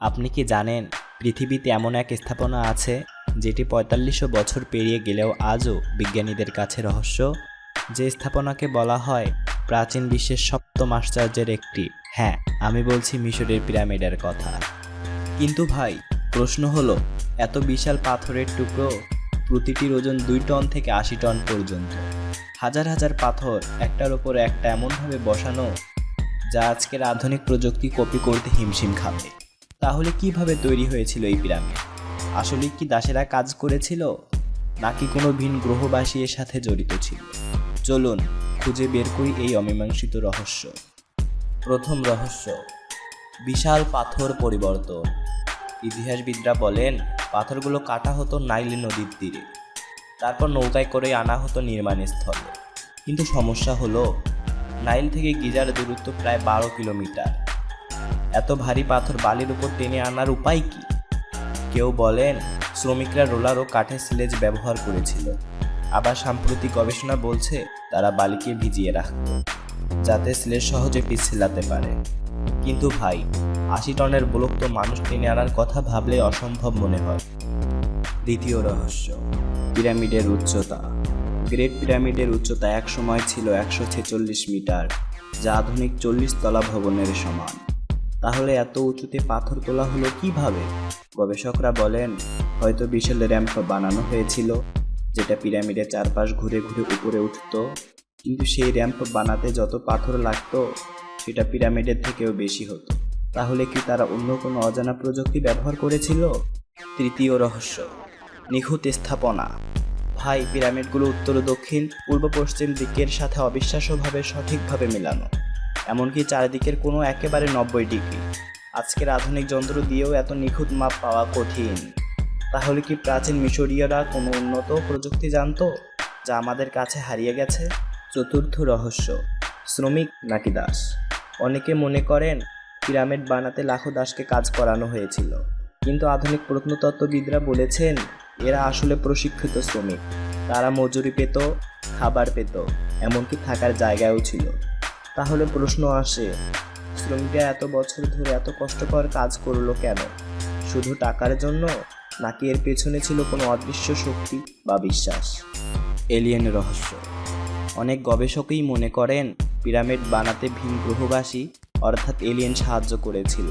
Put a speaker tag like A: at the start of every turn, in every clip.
A: আপনি কি জানেন, পৃথিবীতে এমন এক স্থাপনা আছে, যেটি পঁয়তাল্লিশশো বছর পেরিয়ে গেলেও আজও বিজ্ঞানীদের কাছে রহস্য? যে স্থাপনাকে বলা হয় প্রাচীন বিশ্বের সপ্তম আশ্চর্যের একটি। হ্যাঁ আমি বলছি মিশরের পিরামিডের কথা। কিন্তু ভাই, প্রশ্ন হলো, এত বিশাল পাথরের টুকরো প্রতিটির ওজন দুই টন থেকে আশি টন পর্যন্ত। হাজার হাজার পাথর একটার ওপর একটা এমনভাবে বসানো, যা আজকের আধুনিক প্রযুক্তি কপি করতে হিমশিম খাবে। তাহলে কীভাবে তৈরি হয়েছিল এই পিরামিড? আসলে কি দাসেরা কাজ করেছিল? নাকি কোনো ভিন গ্রহবাসী এর সাথে জড়িত ছিল? চলুন খুঁজে বের করি এই অমীমাংসিত রহস্য। প্রথম রহস্য, বিশাল পাথর পরিবর্তন। ইতিহাসবিদরা বলেন, পাথরগুলো কাটা হতো নাইল নদীর তীরে। তারপর নৌকায় করে আনা হতো নির্মাণস্থলে কিন্তু সমস্যা হলো, নাইল থেকে গিজার দূরত্ব প্রায় বারো কিলোমিটার। এত ভারী পাথর বালির উপর টেনে আনার উপায় কি? কেউ বলেন, শ্রমিকরা রোলার ও কাঠের সিলেজ ব্যবহার করেছিল। আবার সাম্প্রতিক গবেষণা বলছে, তারা বালিকে ভিজিয়ে রাখত, যাতে স্লেজ সহজে পিছলাতে পারে। কিন্তু ভাই, আশি টনের ব্লক তো মানুষ টেনে আনার কথা ভাবলে অসম্ভব মনে হয়। দ্বিতীয় রহস্য, পিরামিডের উচ্চতা। গ্রেট পিরামিডের উচ্চতা এক সময় ছিল একশো ছেচল্লিশ মিটার, যা আধুনিক চল্লিশ তলা ভবনের সমান। তাহলে এত উঁচুতে পাথর তোলা হলো কীভাবে? গবেষকরা বলেন, হয়তো বিশাল র্যাম্প বানানো হয়েছিল, যেটা পিরামিডের চারপাশ ঘুরে ঘুরে উপরে উঠত। কিন্তু সেই র্যাম্প বানাতে যত পাথর লাগতো, সেটা পিরামিডের থেকেও বেশি হতো। তাহলে কি তারা অন্য কোনো অজানা প্রযুক্তি ব্যবহার করেছিল? তৃতীয় রহস্য, নিখুঁত স্থাপনা। ভাই, পিরামিডগুলো উত্তর, দক্ষিণ, পূর্ব, পশ্চিম দিকের সাথে অবিশ্বাস্যভাবে সঠিকভাবে মেলানো। এমনকি চারিদিকের কোনো একেবারে নব্বই ডিগ্রি। আজকের আধুনিক যন্ত্র দিয়েও এত নিখুঁত মাপ পাওয়া কঠিন। তাহলে কি প্রাচীন মিশরীয়রা কোনো উন্নত প্রযুক্তি জানতো, যা আমাদের কাছে হারিয়ে গেছে? চতুর্থ রহস্য, শ্রমিক নাকি দাস? অনেকে মনে করেন, পিরামিড বানাতে লাখো দাসকে কাজ করানো হয়েছিল। কিন্তু আধুনিক প্রত্নতত্ত্ববিদরা বলেছেন, এরা আসলে প্রশিক্ষিত শ্রমিক। তারা মজুরি পেত, খাবার পেত, এমনকি থাকার জায়গাও ছিল। তাহলে প্রশ্ন আসে, শ্রমিকরা এত বছর ধরে এত কষ্টকর কাজ করল কেন? শুধু টাকার জন্য? নাকি এর পেছনে ছিল কোনো অদৃশ্য শক্তি বা বিশ্বাস? এলিয়েন রহস্য। অনেক গবেষকই মনে করেন, পিরামিড বানাতে ভিন গ্রহবাসী অর্থাৎ এলিয়েন সাহায্য করেছিল।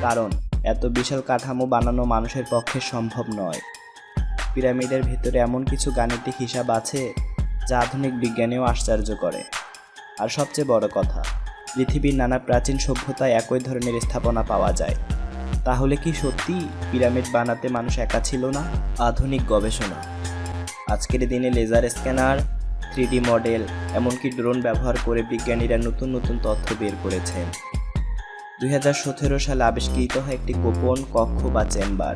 A: কারণ, এত বিশাল কাঠামো বানানো মানুষের পক্ষে সম্ভব নয়। পিরামিডের ভেতরে এমন কিছু গাণিতিক হিসাব আছে, যা আধুনিক বিজ্ঞানেও আশ্চর্য করে। আর সবচেয়ে বড় কথা, পৃথিবীর নানা প্রাচীন সভ্যতায় একই ধরনের স্থাপনা পাওয়া যায়। তাহলে কি সত্যি পিরামিড বানাতে মানুষ একা ছিল না? আধুনিক গবেষণা। আজকের দিনে laser scanner, three D model, এমনকি ড্রোন ব্যবহার করে বিজ্ঞানীরা নতুন নতুন তথ্য বের করেছেন। দুই হাজার সতেরো সালে আবিষ্কৃত হয় একটি গোপন কক্ষ বা চেম্বার,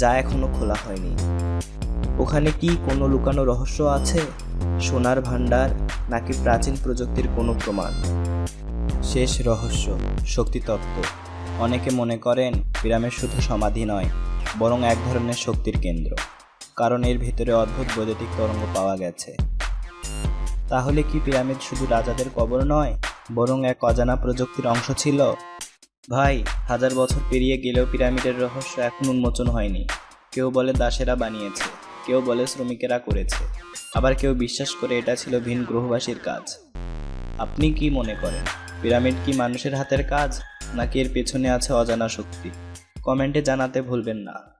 A: যা এখনও খোলা হয়নি। ওখানে কি কোনো লুকানো রহস্য আছে? সোনার ভাণ্ডার নাকি প্রাচীন প্রযুক্তির কোনো প্রমাণ? শেষ রহস্য শক্তিতত্ত্ব অনেকে মনে করেন পিরামিড শুধু সমাধি নয়, বরং এক ধরনের শক্তির কেন্দ্র, কারণ এর ভিতরে অদ্ভুত বৈদ্যুতিক তরঙ্গ পাওয়া গেছে। তাহলে কি পিরামিড শুধু রাজাদের কবর নয়, বরং এক অজানা প্রযুক্তির অংশ ছিল? ভাই, হাজার বছর পেরিয়ে গেলেও পিরামিডের রহস্য এখন উন্মোচন হয়নি। কেউ বলে দাসেরা বানিয়েছে, কেউ বলে শ্রমিকেরা করেছে। আবার কেউ বিশ্বাস করে এটা ছিল ভিন গ্রহবাসীর কাজ। আপনি কি মনে করেন, পিরামিড কি মানুষের হাতের কাজ, নাকি এর পেছনে আছে অজানা শক্তি? কমেন্টে জানাতে ভুলবেন না।